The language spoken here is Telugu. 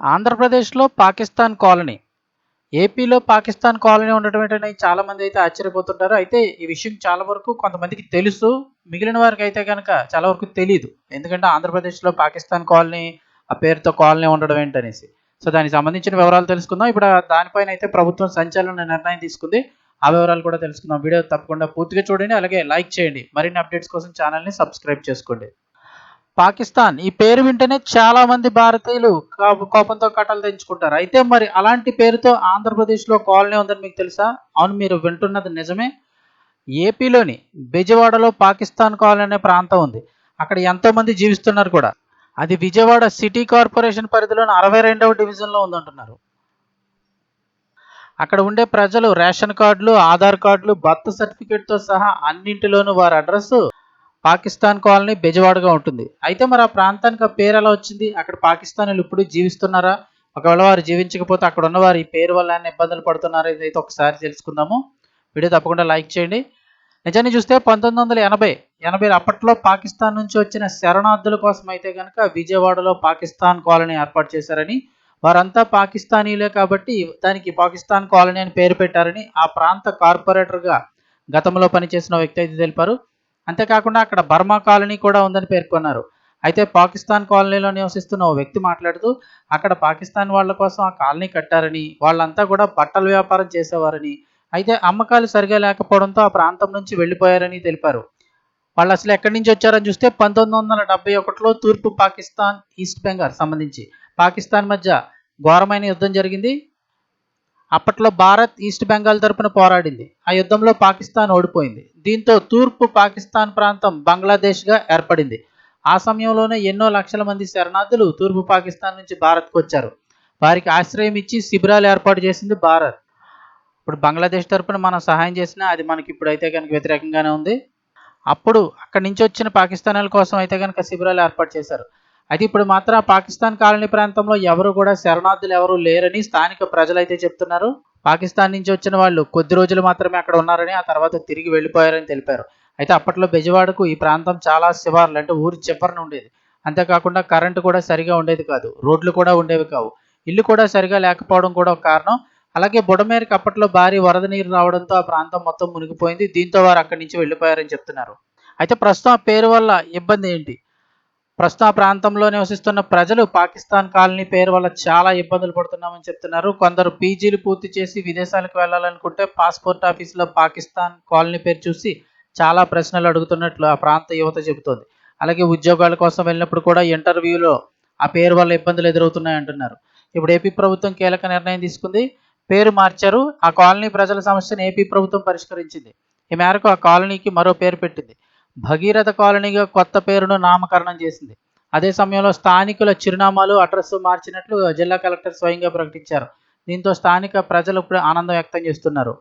ఆంధ్రప్రదేశ్లో పాకిస్తాన్ కాలనీ. ఏపీలో పాకిస్తాన్ కాలనీ ఉండటం ఏంటనే చాలామంది అయితే ఆశ్చర్యపోతుంటారు. అయితే ఈ విషయం చాలా వరకు కొంతమందికి తెలుసు. మిగిలిన వారికి అయితే కనుక చాలా వరకు తెలియదు ఎందుకంటే ఆంధ్రప్రదేశ్లో పాకిస్తాన్ కాలనీ ఆ పేరుతో కాలనీ ఉండడం ఏంటనేసి. సో దానికి సంబంధించిన వివరాలు తెలుసుకుందాం. ఇప్పుడు దానిపైన అయితే ప్రభుత్వం సంచలన నిర్ణయం తీసుకుంది. ఆ వివరాలు కూడా తెలుసుకుందాం. వీడియో తప్పకుండా పూర్తిగా చూడండి. అలాగే లైక్ చేయండి. మరిన్ని అప్డేట్స్ కోసం ఛానల్ని సబ్స్క్రైబ్ చేసుకోండి. పాకిస్తాన్. ఈ పేరు వింటేనే చాలా మంది భారతీయులు కోపంతో కట్టలు తెంచుకుంటారు. అయితే మరి అలాంటి పేరుతో ఆంధ్రప్రదేశ్లో కాలనీ ఉందని మీకు తెలుసా? అవును మీరు వింటున్నది నిజమే. ఏపీలోని బెజవాడలో పాకిస్తాన్ కాలనీ అనే ప్రాంతం ఉంది. అక్కడ ఎంతో మంది జీవిస్తున్నారు కూడా. అది విజయవాడ సిటీ కార్పొరేషన్ పరిధిలోని అరవై రెండవ డివిజన్లో ఉందంటున్నారు. అక్కడ ఉండే ప్రజలు రేషన్ కార్డులు ఆధార్ కార్డులు బర్త్ సర్టిఫికేట్తో సహా అన్నింటిలోనూ వారి అడ్రస్ పాకిస్తాన్ కాలనీ బెజవాడగా ఉంటుంది. అయితే మరి ఆ ప్రాంతానికి ఆ పేరు ఎలా వచ్చింది? అక్కడ పాకిస్తానీలు ఇప్పుడు జీవిస్తున్నారా? ఒకవేళ వారు జీవించకపోతే అక్కడ ఉన్నవారు ఈ పేరు వల్ల ఏమైనా ఇబ్బందులు పడుతున్నారా? ఇదైతే ఒకసారి తెలుసుకుందాము. వీడియో తప్పకుండా లైక్ చేయండి. నిజాన్ని చూస్తే పంతొమ్మిది వందల ఎనభై ఎనభై అప్పట్లో పాకిస్తాన్ నుంచి వచ్చిన శరణార్థుల కోసం అయితే కనుక విజయవాడలో పాకిస్తాన్ కాలనీ ఏర్పాటు చేశారని వారంతా పాకిస్తానీలే కాబట్టి దానికి పాకిస్తాన్ కాలనీ అని పేరు పెట్టారని ఆ ప్రాంత కార్పొరేటర్గా గతంలో పనిచేసిన వ్యక్తి అయితే తెలిపారు. అంతేకాకుండా అక్కడ బర్మా కాలనీ కూడా ఉందని పేర్కొన్నారు. అయితే పాకిస్తాన్ కాలనీలో నివసిస్తున్న ఓ వ్యక్తి మాట్లాడుతూ అక్కడ పాకిస్తాన్ వాళ్ళ కోసం ఆ కాలనీ కట్టారని వాళ్ళంతా కూడా బట్టల వ్యాపారం చేసేవారని అయితే అమ్మకాలు సరిగా లేకపోవడంతో ఆ ప్రాంతం నుంచి వెళ్ళిపోయారని తెలిపారు. వాళ్ళు అసలు ఎక్కడి నుంచి వచ్చారని చూస్తే పంతొమ్మిది వందల డెబ్బై ఒకటిలో తూర్పు పాకిస్తాన్ ఈస్ట్ బెంగాల్ సంబంధించి. పాకిస్తాన్ మధ్య ఘోరమైన యుద్ధం జరిగింది. అప్పట్లో భారత్ ఈస్ట్ బెంగాల్ తరపున పోరాడింది. ఆ యుద్ధంలో పాకిస్తాన్ ఓడిపోయింది. దీంతో తూర్పు పాకిస్తాన్ ప్రాంతం బంగ్లాదేశ్గా ఏర్పడింది. ఆ సమయంలోనే ఎన్నో లక్షల మంది శరణార్థులు తూర్పు పాకిస్తాన్ నుంచి భారత్కు వచ్చారు వారికి ఆశ్రయం ఇచ్చి శిబిరాలు ఏర్పాటు చేసింది భారత్. ఇప్పుడు బంగ్లాదేశ్ తరపున మనం సహాయం చేసినా అది మనకి ఇప్పుడైతే కనుక వ్యతిరేకంగానే ఉంది. అప్పుడు అక్కడి నుంచి వచ్చిన పాకిస్తానీల కోసం అయితే కనుక శిబిరాలు ఏర్పాటు చేశారు. అయితే ఇప్పుడు మాత్రం పాకిస్తాన్ కాలనీ ప్రాంతంలో ఎవరు కూడా శరణార్థులు ఎవరు లేరని స్థానిక ప్రజలు అయితే చెప్తున్నారు. పాకిస్తాన్ నుంచి వచ్చిన వాళ్ళు కొద్ది రోజులు మాత్రమే అక్కడ ఉన్నారని ఆ తర్వాత తిరిగి వెళ్ళిపోయారని తెలిపారు. అయితే అప్పట్లో బెజవాడకు ఈ ప్రాంతం చాలా శివార్లు అంటే ఊరి చివరన ఉండేది. అంతేకాకుండా కరెంటు కూడా సరిగా ఉండేది కాదు. రోడ్లు కూడా ఉండేవి కావు. ఇల్లు కూడా సరిగా లేకపోవడం కూడా ఒక కారణం. అలాగే బుడమేరకు అప్పట్లో భారీ వరద నీరు రావడంతో ఆ ప్రాంతం మొత్తం మునిగిపోయింది. దీంతో వారు అక్కడి నుంచి వెళ్ళిపోయారని చెప్తున్నారు. అయితే ప్రస్తుతం ఆ పేరు వల్ల ఇబ్బంది ఏంటి? ప్రస్తుతం ఆ ప్రాంతంలో నివసిస్తున్న ప్రజలు పాకిస్తాన్ కాలనీ పేరు వల్ల చాలా ఇబ్బందులు పడుతున్నామని చెప్తున్నారు. కొందరు పీజీలు పూర్తి చేసి విదేశాలకు వెళ్ళాలనుకుంటే పాస్పోర్ట్ ఆఫీసులో పాకిస్తాన్ కాలనీ పేరు చూసి చాలా ప్రశ్నలు అడుగుతున్నట్లు ఆ ప్రాంత యువత చెబుతోంది. అలాగే ఉద్యోగాల కోసం వెళ్ళినప్పుడు కూడా ఇంటర్వ్యూలో ఆ పేరు వల్ల ఇబ్బందులు ఎదురవుతున్నాయి అంటున్నారు. ఇప్పుడు ఏపీ ప్రభుత్వం కీలక నిర్ణయం తీసుకుంది. పేరు మార్చారు. ఆ కాలనీ ప్రజల సమస్యను ఏపీ ప్రభుత్వం పరిష్కరించింది. ఈ మేరకు ఆ కాలనీకి మరో పేరు పెట్టింది. భగీరథ కాలనీగా కొత్త పేరును నామకరణం చేసింది. అదే సమయంలో స్థానికుల చిరునామాలు అడ్రస్ మార్చినట్లు జిల్లా కలెక్టర్ స్వయంగా ప్రకటించారు. దీంతో స్థానిక ప్రజలు ఇప్పుడు ఆనందం వ్యక్తం చేస్తున్నారు.